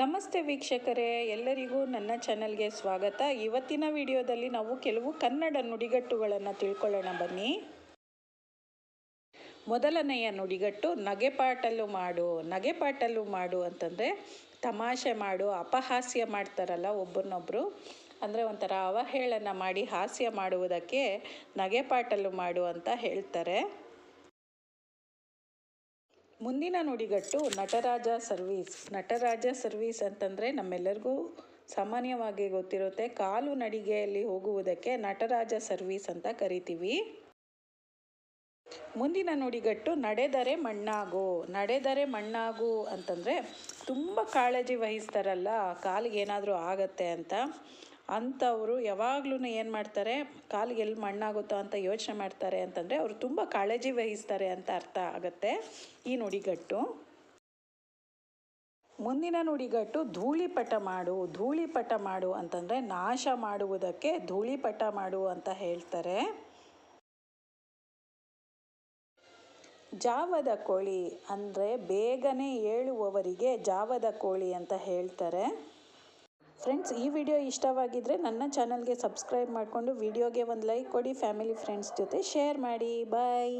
ನಮಸ್ತೆ ವೀಕ್ಷಕರೇ, ಎಲ್ಲರಿಗೂ ನನ್ನ ಚಾನಲ್ಗೆ ಸ್ವಾಗತ. ಇವತ್ತಿನ ವಿಡಿಯೋದಲ್ಲಿ ನಾವು ಕೆಲವು ಕನ್ನಡ ನುಡಿಗಟ್ಟುಗಳನ್ನು ತಿಳ್ಕೊಳ್ಳೋಣ ಬನ್ನಿ. ಮೊದಲನೆಯ ನುಡಿಗಟ್ಟು ನಗೆಪಾಟಲು ಮಾಡು. ನಗೆಪಾಟಲು ಮಾಡು ಅಂತಂದರೆ ತಮಾಷೆ ಮಾಡು, ಅಪಹಾಸ್ಯ ಮಾಡ್ತಾರಲ್ಲ ಒಬ್ಬರನ್ನೊಬ್ಬರು ಅಂದರೆ ಒಂಥರ ಅವಹೇಳನ ಮಾಡಿ ಹಾಸ್ಯ ಮಾಡುವುದಕ್ಕೆ ನಗೆಪಾಟಲು ಮಾಡು ಅಂತ ಹೇಳ್ತಾರೆ. ಮುಂದಿನ ನುಡಿಗಟ್ಟು ನಟರಾಜ ಸರ್ವೀಸ್. ನಟರಾಜ ಸರ್ವೀಸ್ ಅಂತಂದರೆ ನಮ್ಮೆಲ್ಲರಿಗೂ ಸಾಮಾನ್ಯವಾಗಿ ಗೊತ್ತಿರುತ್ತೆ ಕಾಲು ನಡಿಗೆಯಲ್ಲಿ ಹೋಗುವುದಕ್ಕೆ ನಟರಾಜ ಸರ್ವೀಸ್ ಅಂತ ಕರಿತೀವಿ. ಮುಂದಿನ ನುಡಿಗಟ್ಟು ನಡೆದರೆ ಮಣ್ಣಾಗು. ನಡೆದರೆ ಮಣ್ಣಾಗು ಅಂತಂದರೆ ತುಂಬ ಕಾಳಜಿ ವಹಿಸ್ತಾರಲ್ಲ, ಕಾಲಿಗೆ ಏನಾದರೂ ಆಗತ್ತೆ ಅಂತ. ಅಂಥವರು ಯಾವಾಗ್ಲೂ ಏನು ಮಾಡ್ತಾರೆ, ಕಾಲಿಗೆ ಎಲ್ಲಿ ಮಣ್ಣಾಗುತ್ತೋ ಅಂತ ಯೋಚನೆ ಮಾಡ್ತಾರೆ ಅಂತಂದರೆ ಅವರು ತುಂಬ ಕಾಳಜಿ ವಹಿಸ್ತಾರೆ ಅಂತ ಅರ್ಥ ಆಗುತ್ತೆ ಈ ನುಡಿಗಟ್ಟು. ಮುಂದಿನ ನುಡಿಗಟ್ಟು ಧೂಳಿಪಟ ಮಾಡು ಧೂಳಿಪಟ ಮಾಡು ಅಂತಂದರೆ ನಾಶ ಮಾಡುವುದಕ್ಕೆ ಧೂಳಿಪಟ ಮಾಡು ಅಂತ ಹೇಳ್ತಾರೆ. ಜಾವದ ಕೋಳಿ ಅಂದರೆ ಬೇಗನೆ ಏಳುವವರಿಗೆ ಜಾವದ ಕೋಳಿ ಅಂತ ಹೇಳ್ತಾರೆ. ಫ್ರೆಂಡ್ಸ್ ಈ ವಿಡಿಯೋ ಇಷ್ಟವಾಗಿದ್ದರೆ ನನ್ನ ಚಾನಲ್ಗೆ ಸಬ್ಸ್ಕ್ರೈಬ್ ಮಾಡಿಕೊಂಡು ವಿಡಿಯೋಗೆ ಒಂದು ಲೈಕ್ ಕೊಡಿ ಫ್ಯಾಮಿಲಿ ಫ್ರೆಂಡ್ಸ್ ಜೊತೆ ಶೇರ್ ಮಾಡಿ ಬಾಯ್